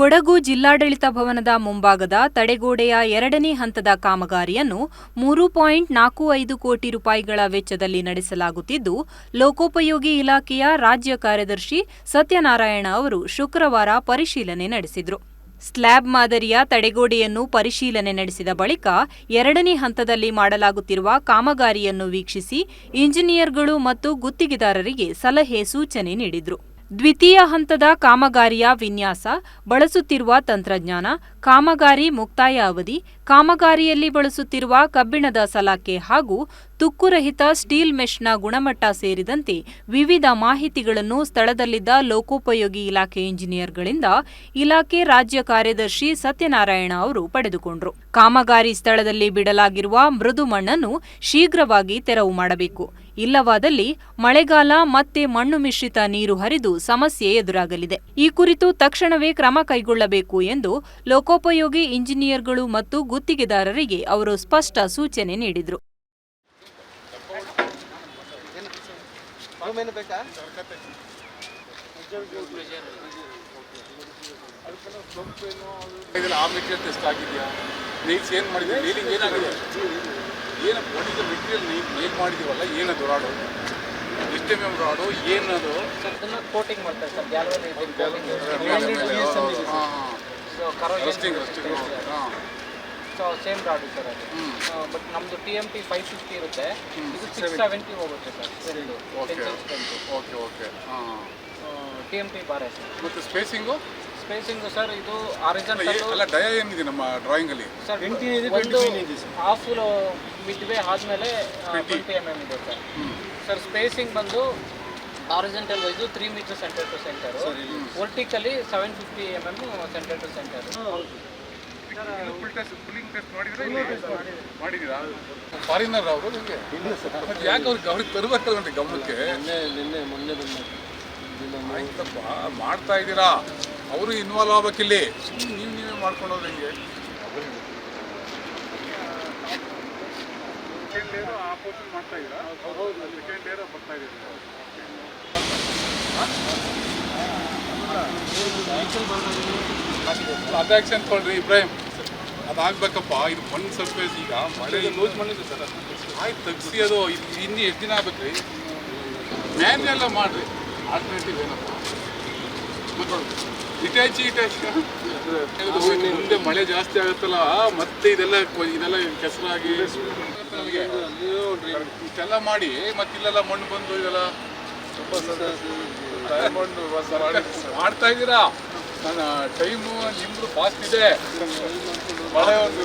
ಕೊಡಗು ಜಿಲ್ಲಾಡಳಿತ ಭವನದ ಮುಂಭಾಗದ ತಡೆಗೋಡೆಯ ಎರಡನೇ ಹಂತದ ಕಾಮಗಾರಿಯನ್ನು ಮೂರು ಪಾಯಿಂಟ್ ನಾಲ್ಕು ಐದು ಕೋಟಿ ರೂಪಾಯಿಗಳ ವೆಚ್ಚದಲ್ಲಿ ನಡೆಸಲಾಗುತ್ತಿದ್ದು, ಲೋಕೋಪಯೋಗಿ ಇಲಾಖೆಯ ರಾಜ್ಯ ಕಾರ್ಯದರ್ಶಿ ಸತ್ಯನಾರಾಯಣ ಅವರು ಶುಕ್ರವಾರ ಪರಿಶೀಲನೆ ನಡೆಸಿದರು. ಸ್ಲ್ಯಾಬ್ ಮಾದರಿಯ ತಡೆಗೋಡೆಯನ್ನು ಪರಿಶೀಲನೆ ನಡೆಸಿದ ಬಳಿಕ ಎರಡನೇ ಹಂತದಲ್ಲಿ ಮಾಡಲಾಗುತ್ತಿರುವ ಕಾಮಗಾರಿಯನ್ನು ವೀಕ್ಷಿಸಿ, ಇಂಜಿನಿಯರ್ಗಳು ಮತ್ತು ಗುತ್ತಿಗೆದಾರರಿಗೆ ಸಲಹೆ ಸೂಚನೆ ನೀಡಿದರು. ದ್ವಿತೀಯ ಹಂತದ ಕಾಮಗಾರಿಯ ವಿನ್ಯಾಸ, ಬಳಸುತ್ತಿರುವ ತಂತ್ರಜ್ಞಾನ, ಕಾಮಗಾರಿ ಮುಕ್ತಾಯ ಅವಧಿ ಕಾಮಗಾರಿಯಲ್ಲಿ ಬಳಸುತ್ತಿರುವ ಕಬ್ಬಿಣದ ಸಲಾಕೆ ಹಾಗೂ ತುಕ್ಕುರಹಿತ ಸ್ಟೀಲ್ ಮೆಶ್ನ ಗುಣಮಟ್ಟ ಸೇರಿದಂತೆ ವಿವಿಧ ಮಾಹಿತಿಗಳನ್ನು ಸ್ಥಳದಲ್ಲಿದ್ದ ಲೋಕೋಪಯೋಗಿ ಇಲಾಖೆ ಇಂಜಿನಿಯರ್ಗಳಿಂದ ಇಲಾಖೆ ರಾಜ್ಯ ಕಾರ್ಯದರ್ಶಿ ಸತ್ಯನಾರಾಯಣ ಅವರು ಪಡೆದುಕೊಂಡರು. ಕಾಮಗಾರಿ ಸ್ಥಳದಲ್ಲಿ ಬಿಡಲಾಗಿರುವ ಮೃದು ಮಣ್ಣನ್ನು ಶೀಘ್ರವಾಗಿ ತೆರವು ಮಾಡಬೇಕು. ಇಲ್ಲವಾದಲ್ಲಿ ಮಳೆಗಾಲ ಮತ್ತೆ ಮಣ್ಣು ಮಿಶ್ರಿತ ನೀರು ಹರಿದು ಸಮಸ್ಯೆ ಎದುರಾಗಲಿದೆ. ಈ ಕುರಿತು ತಕ್ಷಣವೇ ಕ್ರಮ ಕೈಗೊಳ್ಳಬೇಕು ಎಂದು ಲೋಕೋಪಯೋಗಿ ಇಂಜಿನಿಯರ್ಗಳು ಮತ್ತು ಗುತ್ತಿಗೆದಾರರಿಗೆ ಅವರು ಸ್ಪಷ್ಟ ಸೂಚನೆ ನೀಡಿದರು. ಟೆಸ್ಟ್ ಆಗಿದೆಯಾ? ಏನು ಏನು ಬಾಡಿಗೆ ಮೆಟೀರಿಯಲ್ ಏನು ಮಾಡಿದೀವಲ್ಲ ಏನದು ರಾಡು ಎಷ್ಟು ಎಂ ರಾಡು ಏನದು? ಕೋಟಿಂಗ್ ಮಾಡ್ತಾರೆ ಸರ್ ರಸ್ಟಿಂಗ್ ರಸ್ಟಿಂಗ್ ಹಾಂ ಸೊ ಸೇಮ್ ರಾಡು ಸರ್ ಅದು. ಬಟ್ ನಮ್ಮದು T M P five fifty ಇರುತ್ತೆ. ಇದು ಸಿಕ್ಸ್ ಸೆವೆಂಟಿ ಹೋಗುತ್ತೆ ಸರ್ ಓಕೆ ಓಕೆ ಓಕೆ ಹಾಂ. ಟಿ ಎಂ ಪಿ ಬಾರೆ ಸರ್. ಮತ್ತು ಸ್ಪೇಸಿಂಗು ಸ್ಪೇಸಿಂಗು ಸರ್ ಇದು ಆರಿಜನ್ ಅಲ್ಲ ಡಯ ಏನಿದೆ ನಮ್ಮ ಡ್ರಾಯಿಂಗಲ್ಲಿ ಸರ್ ಒಂದು ಹಾಫ್ ಮಿಡ್ ವೇ ಆದಮೇಲೆ ಟ್ವೆಂಟಿ ಎಂ ಎಂ ಇದೆ ಸರ್. ಸರ್ ಸ್ಪೇಸಿಂಗ್ ಬಂದು horizontal wise three metre centre to centre vertically seven fifty M M centre to centre full test pulling test ಮಾಡಿದ್ರೆ ಮಾಡಿದ್ದೀರಾ ಫಾರಿನರ್ ಅವರು ನಿಮಗೆ? ಯಾಕೆ ಅವ್ರಿಗೆ ಅವ್ರಿಗೆ ತರಬೇಕಲ್ವಂತೆ ಗಮನಕ್ಕೆ ನಿನ್ನೆ ಮೊನ್ನೆ ಬಂದು ಮಾಡ್ತಾ ಇದ್ದೀರಾ? ಅವರು ಇನ್ವಾಲ್ವ್ ಆಗ್ಬೇಕಿಲ್ಲಿ. ಸುಮ್ಮನೆ ನೀವು ನೀವೇ ಮಾಡ್ಕೊಂಡು ಹೋದ್ರೆ ಹೆಂಗೆ? ಮಾಡ್ತಾ ಇದ್ದೀರಾ ಹೌದು ಸೆಕೆಂಡ್ ಇಯರ್ ಬರ್ತಾ ಇದ್ದೀರಾ ಅದಾಕ್ಷನ್ ಕೊಡ್ರಿ ಇಬ್ರಾಹಿಂ. ಅದಾಗಬೇಕಪ್ಪ ಇದು ಮಣ್ಣು ಸರ್ಫೇಸ್ ಈಗ. ಮಳೆ ಲೂಸ್ ಮಣ್ಣಿದೆ ಸರ್ ಆಯ್ತು ತೆಗ್ಸಿ ಅದು. ಇದು ಇನ್ನೂ ಎಷ್ಟು ದಿನ ಆಗ್ಬೇಕ್ರಿ ಮ್ಯಾನ್ಯಲ್ಲ ಮಾಡಿರಿ. ಆಲ್ಟರ್ನೇಟಿವ್ ಏನಪ್ಪ? Hitachi Hitachi. ಮುಂದೆ ಮಳೆ ಜಾಸ್ತಿ ಆಗುತ್ತಲ್ಲ ಮತ್ತೆ ಇದೆಲ್ಲ ಇದೆಲ್ಲ ಕೆಸರಾಗಿ. ನಮಗೆ ಇಷ್ಟೆಲ್ಲ ಮಾಡಿ ಮತ್ತೆ ಇಲ್ಲೆಲ್ಲ ಮಣ್ಣು ಬಂದು ಇದೆಲ್ಲ ಮಣ್ಣು ಮಾಡ್ತಾ ಇದ್ದೀರಾ? ನನ್ನ ಟೈಮು ನಿಮ್ದು ಫಾಸ್ಟ್ ಇದೆ. ಮಳೆ ಒಂದು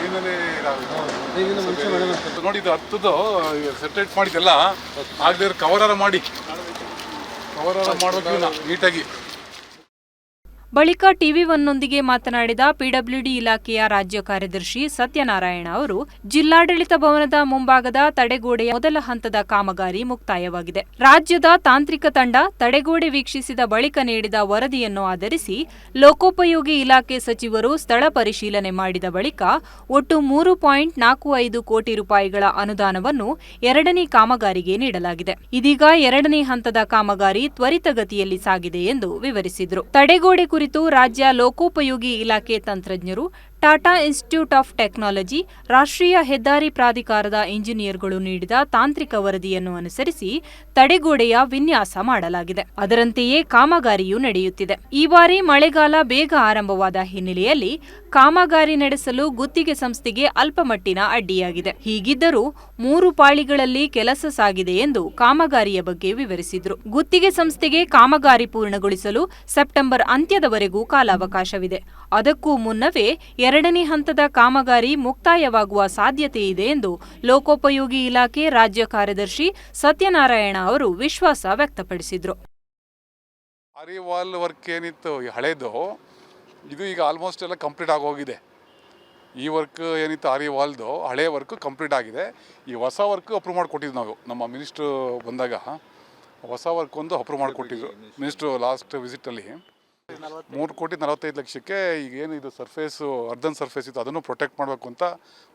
ಟೀಮ್ ಬರುತ್ತೆ ನೋಡಿ ಇದು ಹತ್ತದು ಸೆಟ್ರೇಟ್ ಮಾಡಿದ್ದೆಲ್ಲ. ಆಗದೆ ಕವರಾರ ಮಾಡಿ. ಕವರಾರ ಇವನ್ನ ನೀಟಾಗಿ ಬಳಿಕ ಟಿವಿ ಒನ್ನೊಂದಿಗೆ ಮಾತನಾಡಿದ ಪಿಡಬ್ಲ್ಯೂಡಿ ಇಲಾಖೆಯ ರಾಜ್ಯ ಕಾರ್ಯದರ್ಶಿ ಸತ್ಯನಾರಾಯಣ ಅವರು, ಜಿಲ್ಲಾಡಳಿತ ಭವನದ ಮುಂಭಾಗದ ತಡೆಗೋಡೆಯ ಮೊದಲ ಹಂತದ ಕಾಮಗಾರಿ ಮುಕ್ತಾಯವಾಗಿದೆ. ರಾಜ್ಯದ ತಾಂತ್ರಿಕ ತಂಡ ತಡೆಗೋಡೆ ವೀಕ್ಷಿಸಿದ ಬಳಿಕ ನೀಡಿದ ವರದಿಯನ್ನು ಆಧರಿಸಿ ಲೋಕೋಪಯೋಗಿ ಇಲಾಖೆ ಸಚಿವರು ಸ್ಥಳ ಪರಿಶೀಲನೆ ಮಾಡಿದ ಬಳಿಕ ಒಟ್ಟು ಮೂರು ಪಾಯಿಂಟ್ ನಾಲ್ಕು ಐದು ಕೋಟಿ ರೂಪಾಯಿಗಳ ಅನುದಾನವನ್ನು ಎರಡನೇ ಕಾಮಗಾರಿಗೆ ನೀಡಲಾಗಿದೆ. ಇದೀಗ ಎರಡನೇ ಹಂತದ ಕಾಮಗಾರಿ ತ್ವರಿತಗತಿಯಲ್ಲಿ ಸಾಗಿದೆ ಎಂದು ವಿವರಿಸಿದರು. ತಡೆಗೋಡೆ ಕುರಿತು ರಾಜ್ಯ ಲೋಕೋಪಯೋಗಿ ಇಲಾಖೆ ತಂತ್ರಜ್ಞರು ಟಾಟಾ ಇನ್ಸ್ಟಿಟ್ಯೂಟ್ ಆಫ್ ಟೆಕ್ನಾಲಜಿ ರಾಷ್ಟ್ರೀಯ ಹೆದ್ದಾರಿ ಪ್ರಾಧಿಕಾರದ ಇಂಜಿನಿಯರ್ಗಳು ನೀಡಿದ ತಾಂತ್ರಿಕ ವರದಿಯನ್ನು ಅನುಸರಿಸಿ ತಡೆಗೋಡೆಯ ವಿನ್ಯಾಸ ಮಾಡಲಾಗಿದೆ. ಅದರಂತೆಯೇ ಕಾಮಗಾರಿಯೂ ನಡೆಯುತ್ತಿದೆ. ಈ ಬಾರಿ ಮಳೆಗಾಲ ಬೇಗ ಆರಂಭವಾದ ಹಿನ್ನೆಲೆಯಲ್ಲಿ ಕಾಮಗಾರಿ ನಡೆಸಲು ಗುತ್ತಿಗೆ ಸಂಸ್ಥೆಗೆ ಅಲ್ಪಮಟ್ಟಿನ ಅಡ್ಡಿಯಾಗಿದೆ. ಹೀಗಿದ್ದರೂ ಮೂರು ಪಾಳಿಗಳಲ್ಲಿ ಕೆಲಸ ಸಾಗಿದೆ ಎಂದು ಕಾಮಗಾರಿಯ ಬಗ್ಗೆ ವಿವರಿಸಿದರು. ಗುತ್ತಿಗೆ ಸಂಸ್ಥೆಗೆ ಕಾಮಗಾರಿ ಪೂರ್ಣಗೊಳಿಸಲು ಸೆಪ್ಟೆಂಬರ್ ಅಂತ್ಯದವರೆಗೂ ಕಾಲಾವಕಾಶವಿದೆ. ಅದಕ್ಕೂ ಮುನ್ನವೇ ಎರಡನೇ ಹಂತದ ಕಾಮಗಾರಿ ಮುಕ್ತಾಯವಾಗುವ ಸಾಧ್ಯತೆ ಇದೆ ಎಂದು ಲೋಕೋಪಯೋಗಿ ಇಲಾಖೆ ರಾಜ್ಯ ಕಾರ್ಯದರ್ಶಿ ಸತ್ಯನಾರಾಯಣ ಅವರು ವಿಶ್ವಾಸ ವ್ಯಕ್ತಪಡಿಸಿದರು. ಅರಿವಾಲ್ ವರ್ಕ್ ಏನಿತ್ತು ಹಳೇದು, ಇದು ಈಗ ಆಲ್ಮೋಸ್ಟ್ ಎಲ್ಲ ಕಂಪ್ಲೀಟ್ ಆಗೋಗಿದೆ. ಈ ವರ್ಕ್ ಏನಿತ್ತು ಆರಿ ವಾಲ್ದು ಹಳೆ ವರ್ಕ್ ಕಂಪ್ಲೀಟ್ ಆಗಿದೆ. ಈ ಹೊಸ ವರ್ಕ್ ಅಪ್ರೂವ್ ಮಾಡಿಕೊಟ್ಟಿದ್ದು ನಾವು, ನಮ್ಮ ಮಿನಿಸ್ಟ್ರು ಬಂದಾಗ. ಹೊಸ ವರ್ಕ್ ಒಂದು ಅಪ್ರೂವ್ ಮಾಡಿಕೊಟ್ಟಿದ್ರು ಮಿನಿಸ್ಟ್ರು ಲಾಸ್ಟ್ ವಿಸಿಟಲ್ಲಿ ಮೂರು ಕೋಟಿ ನಲವತ್ತೈದು ಲಕ್ಷಕ್ಕೆ ಈಗ ಏನು ಇದು ಸರ್ಫೇಸು ಅರ್ಧನ್ ಸರ್ಫೇಸ್ ಇತ್ತು, ಅದನ್ನು ಪ್ರೊಟೆಕ್ಟ್ ಮಾಡಬೇಕು ಅಂತ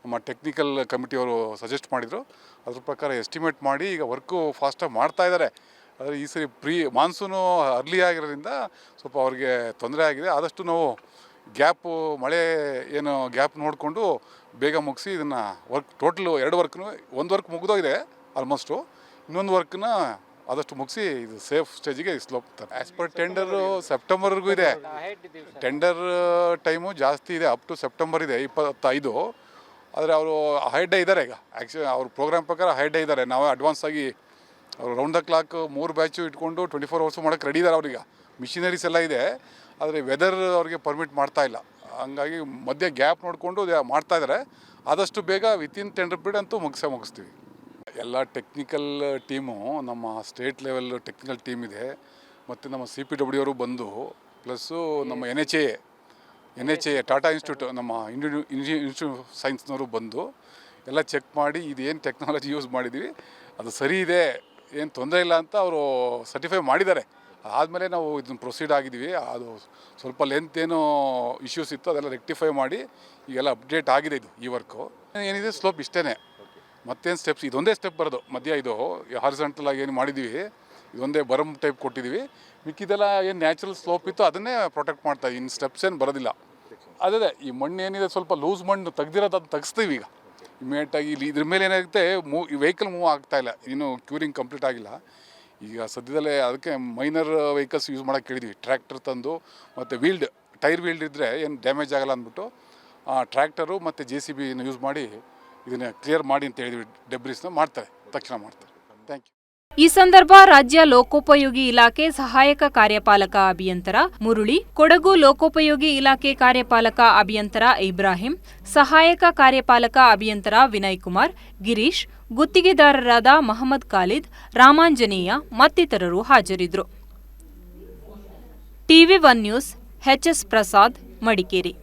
ನಮ್ಮ ಟೆಕ್ನಿಕಲ್ ಕಮಿಟಿಯವರು ಸಜೆಸ್ಟ್ ಮಾಡಿದರು. ಅದ್ರ ಪ್ರಕಾರ ಎಸ್ಟಿಮೇಟ್ ಮಾಡಿ ಈಗ ವರ್ಕು ಫಾಸ್ಟಾಗಿ ಮಾಡ್ತಾ ಇದ್ದಾರೆ ಆದರೆ ಈ ಸರಿ ಪ್ರೀ ಮಾನ್ಸೂನು ಅರ್ಲಿ ಆಗಿರೋದ್ರಿಂದ ಸ್ವಲ್ಪ ಅವ್ರಿಗೆ ತೊಂದರೆ ಆಗಿದೆ. ಆದಷ್ಟು ನಾವು ಗ್ಯಾಪು ಮಳೆ ಏನು ಗ್ಯಾಪ್ ನೋಡಿಕೊಂಡು ಬೇಗ ಮುಗಿಸಿ ಇದನ್ನು ವರ್ಕ್ ಟೋಟಲು ಎರಡು ವರ್ಕ್ನು ಒಂದು ವರ್ಕ್ ಮುಗಿದೋಗಿದೆ ಆಲ್ಮೋಸ್ಟು ಇನ್ನೊಂದು ವರ್ಕ್ನ ಆದಷ್ಟು ಮುಗಿಸಿ ಇದು ಸೇಫ್ ಸ್ಟೇಜಿಗೆ ಸ್ಲೋಪ್ ಆ್ಯಸ್ ಪರ್ ಟೆಂಡರು ಸೆಪ್ಟೆಂಬರ್ಗೂ ಇದೆ. ಟೆಂಡರ್ ಟೈಮು ಜಾಸ್ತಿ ಇದೆ ಅಪ್ ಟು ಸೆಪ್ಟೆಂಬರ್ ಇದೆ ಇಪ್ಪತ್ತೈದು. ಆದರೆ ಅವರು ಹೈಡೇ ಇದ್ದಾರೆ ಈಗ. ಆ್ಯಕ್ಚುಲಿ ಅವ್ರ ಪ್ರೋಗ್ರಾಮ್ ಪ್ರಕಾರ ಹೈಡೇ ಇದ್ದಾರೆ ನಾವೇ ಅಡ್ವಾನ್ಸ್ ಆಗಿ ಅವರು ರೌಂಡ್ ದ ಕ್ಲಾಕ್ ಮೂರು ಬ್ಯಾಚು ಇಟ್ಕೊಂಡು ಟ್ವೆಂಟಿ ಫೋರ್ ಅವರ್ಸು ಮಾಡೋಕ್ಕೆ ರೆಡಿ ಇದ್ದಾರೆ ಅವ್ರಿಗೆ. ಮಿಷಿನರೀಸ್ ಎಲ್ಲ ಇದೆ. ಆದರೆ ವೆದರ್ ಅವ್ರಿಗೆ ಪರ್ಮಿಟ್ ಮಾಡ್ತಾ ಇಲ್ಲ. ಹಂಗಾಗಿ ಮಧ್ಯೆ ಗ್ಯಾಪ್ ನೋಡಿಕೊಂಡು ಮಾಡ್ತಾ ಇದ್ದಾರೆ ಆದಷ್ಟು ಬೇಗ ವಿತಿನ್ ಟೆಂಡರ್ ಪೀರಿಯಡ್ ಅಂತೂ ಮುಗಿಸೇ ಮುಗಿಸ್ತೀವಿ. ಎಲ್ಲ ಟೆಕ್ನಿಕಲ್ ಟೀಮು ನಮ್ಮ ಸ್ಟೇಟ್ ಲೆವೆಲ್ ಟೆಕ್ನಿಕಲ್ ಟೀಮ್ ಇದೆ. ಮತ್ತು ನಮ್ಮ ಸಿ ಪಿ ಡಬ್ಲ್ಯೂ ಅವರು ಬಂದು ಪ್ಲಸ್ಸು ನಮ್ಮ N H A N H A Tata institute ನಮ್ಮ ಇಂಡಿಯನ್ ಇನ್ಸ್ಟಿಟ್ಯೂಟ್ ಸೈನ್ಸ್ನವರು ಬಂದು ಎಲ್ಲ ಚೆಕ್ ಮಾಡಿ ಇದೇನು ಟೆಕ್ನಾಲಜಿ ಯೂಸ್ ಮಾಡಿದ್ವಿ ಅದು ಸರಿ ಇದೆ ಏನು ತೊಂದರೆ ಇಲ್ಲ ಅಂತ ಅವರು ಸರ್ಟಿಫೈ ಮಾಡಿದ್ದಾರೆ. ಆದಮೇಲೆ ನಾವು ಇದನ್ನು ಪ್ರೊಸೀಡ್ ಆಗಿದ್ದೀವಿ ಅದು ಸ್ವಲ್ಪ ಲೆಂತ್ ಏನೋ ಇಶ್ಯೂಸ್ ಇತ್ತು ಅದೆಲ್ಲ ರೆಕ್ಟಿಫೈ ಮಾಡಿ ಈಗೆಲ್ಲ ಅಪ್ಡೇಟ್ ಆಗಿದೆ ಇದು ಈ ವರ್ಕು ಏನಿದೆ ಸ್ಲೋಪ್ ಇಷ್ಟೇ ಮತ್ತೇನು ಸ್ಟೆಪ್ಸ್ ಇದೊಂದೇ ಸ್ಟೆಪ್ ಬರೋದು. ಮಧ್ಯ ಇದು ಹಾರಿಸೆಂಟಲ್ ಆಗಿ ಏನು ಮಾಡಿದ್ದೀವಿ ಇದೊಂದೇ ಬರಮ್ ಟೈಪ್ ಕೊಟ್ಟಿದ್ದೀವಿ ಮಿಕ್ಕಿದೆಲ್ಲ ಏನು ನ್ಯಾಚುರಲ್ ಸ್ಲೋಪ್ ಇತ್ತು ಅದನ್ನೇ ಪ್ರೊಟೆಕ್ಟ್ ಮಾಡ್ತಾ ಇನ್ನು ಸ್ಟೆಪ್ಸ್ ಏನು ಬರೋದಿಲ್ಲ. ಅದೇ ಈ ಮಣ್ಣು ಏನಿದೆ ಸ್ವಲ್ಪ ಲೂಸ್ ಮಣ್ಣು, ತೆಗ್ದಿರೋದು ಅದು ತೆಗಿಸ್ತೀವಿ ಈಗ. ಇಮಿಡಿಯೇಟಾಗಿ ಇಲ್ಲಿ ಇದ್ರ ಮೇಲೆ ಏನಾಗುತ್ತೆ ಮೂವ್ ಈ ವೆಹಿಕಲ್ ಮೂವ್ ಆಗ್ತಾ ಇಲ್ಲ. ಇನ್ನು ಕ್ಯೂರಿಂಗ್ ಕಂಪ್ಲೀಟ್ ಆಗಿಲ್ಲ. ಈಗ ಸದ್ಯದಲ್ಲೇ ಅದಕ್ಕೆ ಮೈನರ್ ವೆಹಿಕಲ್ಸ್ ಯೂಸ್ ಮಾಡೋಕ್ಕೆ ಕೇಳಿದ್ವಿ ಟ್ರ್ಯಾಕ್ಟರ್ ತಂದು, ಮತ್ತು ವೀಲ್ಡ್ ಟೈರ್ ವೀಲ್ಡ್ ಇದ್ದರೆ ಏನು ಡ್ಯಾಮೇಜ್ ಆಗಲ್ಲ ಅಂದ್ಬಿಟ್ಟು ಟ್ರ್ಯಾಕ್ಟರು ಮತ್ತು ಜೆ ಸಿ ಬಿನ ಯೂಸ್ ಮಾಡಿ ಇದನ್ನು ಕ್ಲಿಯರ್ ಮಾಡಿ ಅಂತ ಹೇಳಿದ್ವಿ. ಡೆಬ್ರಿಸ್ನ ಮಾಡ್ತಾರೆ. ತಕ್ಷಣ ಮಾಡ್ತಾರೆ. ಥ್ಯಾಂಕ್ ಯು ಈ ಸಂದರ್ಭ ರಾಜ್ಯ ಲೋಕೋಪಯೋಗಿ ಇಲಾಖೆ ಸಹಾಯಕ ಕಾರ್ಯಪಾಲಕ ಅಭಿಯಂತರ ಮುರುಳಿ, ಕೊಡಗು ಲೋಕೋಪಯೋಗಿ ಇಲಾಖೆ ಕಾರ್ಯಪಾಲಕ ಅಭಿಯಂತರ ಇಬ್ರಾಹಿಂ, ಸಹಾಯಕ ಕಾರ್ಯಪಾಲಕ ಅಭಿಯಂತರ ವಿನಯ್ ಕುಮಾರ್ ಗಿರೀಶ್, ಗುತ್ತಿಗೆದಾರರಾದ ಮಹಮ್ಮದ್ ಖಾಲಿದ್, ರಾಮಾಂಜನೇಯ ಮತ್ತಿತರರು ಹಾಜರಿದ್ದರು. TV one news HS Prasad, Madikeri.